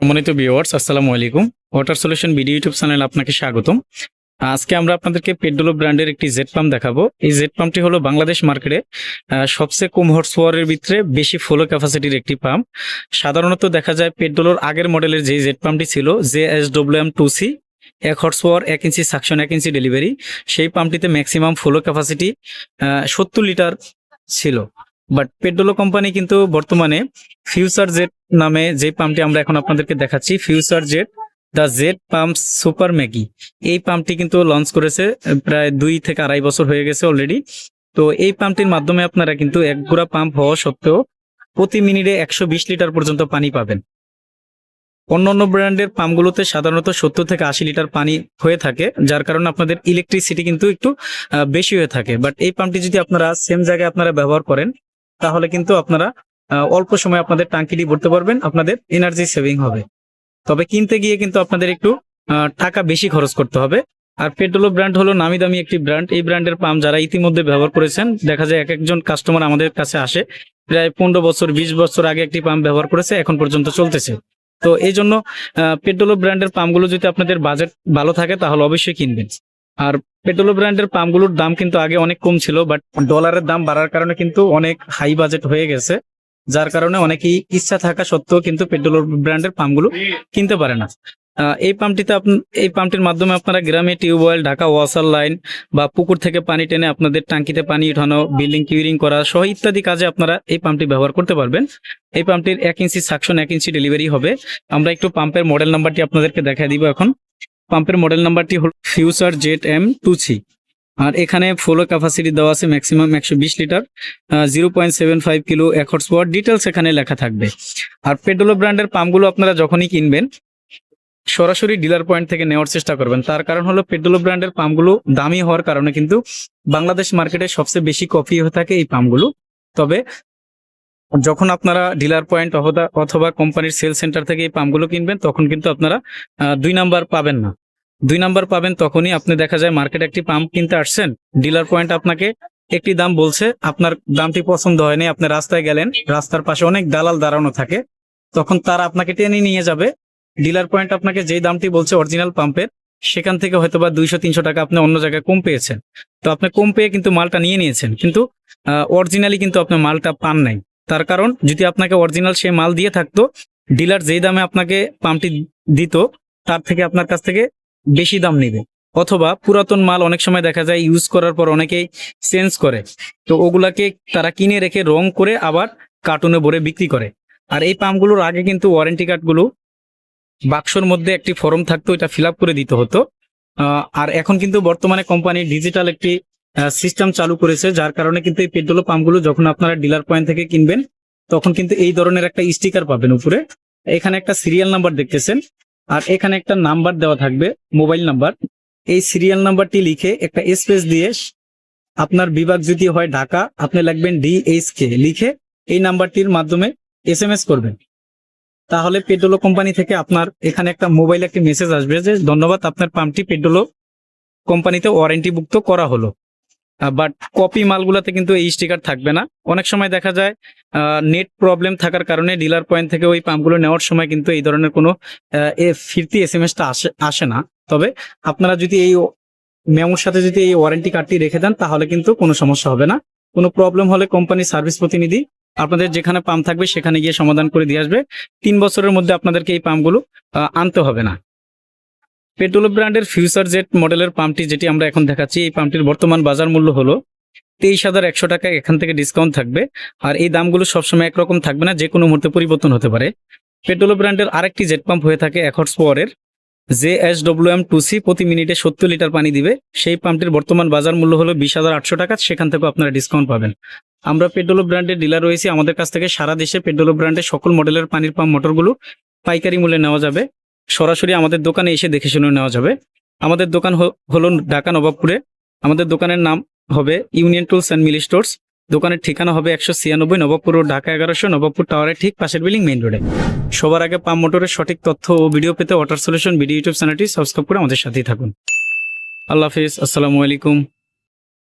সম্মানিত ভিউয়ার্স আসসালামু আলাইকুম। Water solution video YouTube channel আপনাকে স্বাগতম। আজকে আমরা আপনাদেরকে পেট্রোলো ব্র্যান্ডের একটি জেট পাম্প দেখাবো। এই জেট পাম্পটি হলো বাংলাদেশ মার্কেটে সবচেয়ে কম হর্স পাওয়ারের ভিতরে বেশি ফ্লো ক্যাপাসিটির একটি পাম্প সাধারণত দেখা যায় পেট্রোলোর আগের মডেলের যে জেট পাম্পটি ছিল J S W M two C এক হর্স পাওয়ার এক ইঞ্চি সাকশন এক ইঞ্চি ডেলিভারি সেই পাম্পটিতে ম্যাক্সিমাম ফ্লো ক্যাপাসিটি সত্তর লিটার ছিল। বাট পেট্রোলো কোম্পানি কিন্তু বর্তমানে ফিউচার জেট নামে যে পাম্পটি আমরা এখন আপনাদেরকে দেখাচ্ছি Future Jet the jet pump super Maggi এই পাম্পটি কিন্তু লঞ্চ করেছে প্রায় দুই থেকে আড়াই বছর হয়ে গেছে অলরেডি তো এই পাম্পটির মাধ্যমে আপনারা কিন্তু এক গুড়া পাম্প হওয়া সত্ত্বেও প্রতি মিনিটে একশো বিশ লিটার পর্যন্ত পানি পাবেন। অন্য অন্য ব্র্যান্ডের পাম্পগুলোতে সাধারণত সত্তর থেকে আশি লিটার পানি হয়ে থাকে, যার কারণে আপনাদের ইলেকট্রিসিটি কিন্তু একটু বেশি হয়ে থাকে। বাট এই পাম্পটি যদি আপনারা সেম জায়গায় আপনারা ব্যবহার করেন, তাহলে কিন্তু আপনারা অল্প সময় আপনাদের টাঙ্কিটি ভরতে পারবেন, আপনাদের এনার্জি সেভিং হবে। তবে কিনতে গিয়ে কিন্তু আপনাদের একটু টাকা বেশি খরচ করতে হবে। আর পেট্রোলো ব্র্যান্ড হলো নামি দামি একটি ব্র্যান্ড এই ব্র্যান্ডের পাম্প যারা ইতিমধ্যে ব্যবহার করেছেন, দেখা যায় এক একজন কাস্টমার আমাদের কাছে আসে। প্রায় পনেরো বছর, বিশ বছর আগে একটি পাম্প ব্যবহার করেছে, এখন পর্যন্ত চলতেছে। তো এই জন্য পেট্রোলো ব্র্যান্ডের পাম্পগুলো যদি আপনাদের বাজেট ভালো থাকে, তাহলে অবশ্যই কিনবেন। আর পেট্রোলো ব্র্যান্ডের পাম্পগুলোর দাম কিন্তু আগে অনেক কম ছিল বাট ডলারের দাম বাড়ার কারণে কিন্তু অনেক হাই বাজেট হয়ে গেছে। যার কারণে অনেকেই ইচ্ছা থাকা সত্ত্বেও কিন্তু পেট্রোল ব্র্যান্ডের পাম্পগুলো কিনতে পারে না। এই পাম্পটিতে এই পাম্পটির মাধ্যমে আপনারা গ্রামে টিউবওয়েল ঢাকা ওয়াসার লাইন বা পুকুর থেকে পানি টেনে আপনাদের টাঙ্কিতে পানি উঠানো বিল্ডিং কিউরিং করা সহ ইত্যাদি কাজে আপনারা এই পাম্পটি ব্যবহার করতে পারবেন। এই পাম্পটির এক ইঞ্চি সাকশন, এক ইঞ্চি ডেলিভারি হবে। আমরা একটু পাম্পের মডেল নাম্বারটি আপনাদেরকে দেখা দিব এখন। পাম্পের মডেল নাম্বারটি হল ফিউচার জেট এম টু আর এখানে ফ্লো ক্যাপাসিটি দেওয়া আছে ম্যাক্সিমাম একশো বিশ litre zero point seven five kilo এক হর্স পাওয়ার ডিটেলস এখানে লেখা থাকবে। আর পেট্রোলো ব্র্যান্ডের পাম্পগুলো আপনারা যখনই কিনবেন, সরাসরি ডিলার পয়েন্ট থেকে নেওয়ার চেষ্টা করবেন। তার কারণ হলো পেট্রোলো ব্র্যান্ডের পাম্পগুলো দামি হওয়ার কারণে কিন্তু বাংলাদেশ মার্কেটে সবচেয়ে বেশি কপি হয়ে থাকে এই পাম্পগুলো তবে যখন আপনারা ডিলার পয়েন্ট অথবা কোম্পানির সেল সেন্টার থেকে এই পাম্পগুলো কিনবেন, তখন কিন্তু আপনারা দুই নাম্বার পাবেন না। দুই নাম্বার পাবেন তখনই। আপনি দেখা যায় মার্কেটে একটি পাম্প কিনতে আসছেন, ডিলার পয়েন্ট আপনাকে একটি দাম বলছে, আপনার দামটি পছন্দ হয়নি, আপনি রাস্তায় গেলেন, রাস্তার পাশে অনেক দালাল দাঁড়ানো থাকে, তখন তারা আপনাকে টেনে নিয়ে যাবে। ডিলার পয়েন্ট আপনাকে যেই দামটি বলছে অরিজিনাল পাম্পের, সেখান থেকে হয়তো বা দুইশো, তিনশো টাকা আপনি অন্য জায়গায় কম পেয়েছেন। তো আপনি কম পেয়ে কিন্তু মালটা নিয়ে নিয়েছেন, কিন্তু অরিজিনালি কিন্তু আপনি মালটা পান নাই। তার কারণ, যদি আপনাকে অরিজিনাল সে মাল দিয়ে থাকতো, ডিলার যেই দামে আপনাকে পাম্পটি দিত, তার থেকে আপনার কাছ থেকে বেশি দাম নেবে। অথবা পুরাতন মাল অনেক সময় দেখা যায় ইউজ করার পর অনেকেই চেঞ্জ করে। তো ওগুলাকে তারা কিনে রেখে রং করে আবার কার্টুনে ভরে বিক্রি করে। আর এই পাম্পগুলোর আগে কিন্তু ওয়ারেন্টি কার্ডগুলো বাক্সর মধ্যে একটি ফর্ম থাকতো এটা ফিল করে দিতে হতো। আর এখন কিন্তু বর্তমানে কোম্পানি ডিজিটাল একটি সিস্টেম চালু করেছে, যার কারণে কিন্তু এই পেট্রোল পাম্পগুলো যখন আপনারা ডিলার পয়েন্ট থেকে কিনবেন, তখন কিন্তু এই ধরনের একটা স্টিকার পাবেন উপরে। এখানে একটা সিরিয়াল নাম্বার দেখতেছেন। আর এখানে একটা নাম্বার দেওয়া থাকবে, মোবাইল নাম্বার। এই সিরিয়াল নাম্বারটি লিখে একটা স্পেস দিয়ে আপনার বিভাগ যদি হয় ঢাকা, আপনি লিখবেন ডিএইচ কে লিখে এই নাম্বারটির মাধ্যমে এস এম এস করবেন। তাহলে পেট্রোলো কোম্পানি থেকে আপনার এখানে একটা মোবাইল একটি মেসেজ আসবে যে, ধন্যবাদ, আপনার পাম্পটি পেট্রোলো কোম্পানিতে ওয়ারেন্টিভুক্ত করা হলো। বাট কপি মালগুলোতে কিন্তু এই স্টিকার থাকবে না। অনেক সময় দেখা যায় নেট প্রবলেম থাকার কারণে ডিলার পয়েন্ট থেকে ওই পাম্পগুলো নেওয়ার সময় কিন্তু এই ধরনের কোনো ফিরতি এস এম এসটা আসে আসে না। তবে আপনারা যদি এই মেমোর সাথে যদি এই ওয়ারেন্টি কার্ডটি রেখে দেন, তাহলে কিন্তু কোনো সমস্যা হবে না। কোনো প্রবলেম হলে কোম্পানির সার্ভিস প্রতিনিধি আপনাদের যেখানে পাম্প থাকবে, সেখানে গিয়ে সমাধান করে দিয়ে আসবে। তিন বছরের মধ্যে আপনাদেরকে এই পাম্পগুলো আনতে হবে না। পেট্রোল ব্র্যান্ডের ফিউচার জেট মডেলের পাম্পটি যেটি আমরা এখন দেখাচ্ছি, এই পাম্পটির বর্তমান বাজার মূল্য হলো তেইশ হাজার একশো টাকা, এখান থেকে ডিসকাউন্ট থাকবে। আর এই দামগুলো সবসময় একরকম থাকবে না যে কোনো মুহূর্তে পরিবর্তন হতে পারে। পেট্রোল ব্র্যান্ডের আরেকটি জেট পাম্প হয়ে থাকে এক হর্স পাওয়ারের J S W M two C প্রতি মিনিটে সত্তর লিটার পানি দিবে। সেই পাম্পটির বর্তমান বাজার মূল্য হলো বিশ হাজার আটশো টাকা, সেখান থেকেও আপনারা ডিসকাউন্ট পাবেন। আমরা পেট্রোল ব্র্যান্ডের ডিলার রয়েছি, আমাদের কাছ থেকে সারা দেশে পেট্রোল ব্র্যান্ডের সকল মডেলের পানির পাম্প, মোটরগুলো পাইকারি মূল্যে নেওয়া যাবে। সরাসরি আমাদের দোকানে এসে দেখে শুনে নেওয়া যাবে। আমাদের দোকান হলো ঢাকা নবাবপুরে। আমাদের দোকানের নাম হবে Union Tools and Mill Stores. দোকানের ঠিকানা হবে একশো ছিয়ানব্বই নবাবপুর ও ঢাকা এগারোশো নবাবপুর টাওয়ারের ঠিক পাশের বিল্ডিং মেইন রোডে। সবার আগে পাম্প মোটরের সঠিক তথ্য ও ভিডিও পেতে ওয়াটার সলিউশন ভিডিও ইউটিউব চ্যানেলটি সাবস্ক্রাইব করে আমাদের সাথেই থাকুন। আল্লাহ হাফিজ, আসসালামু আলাইকুম।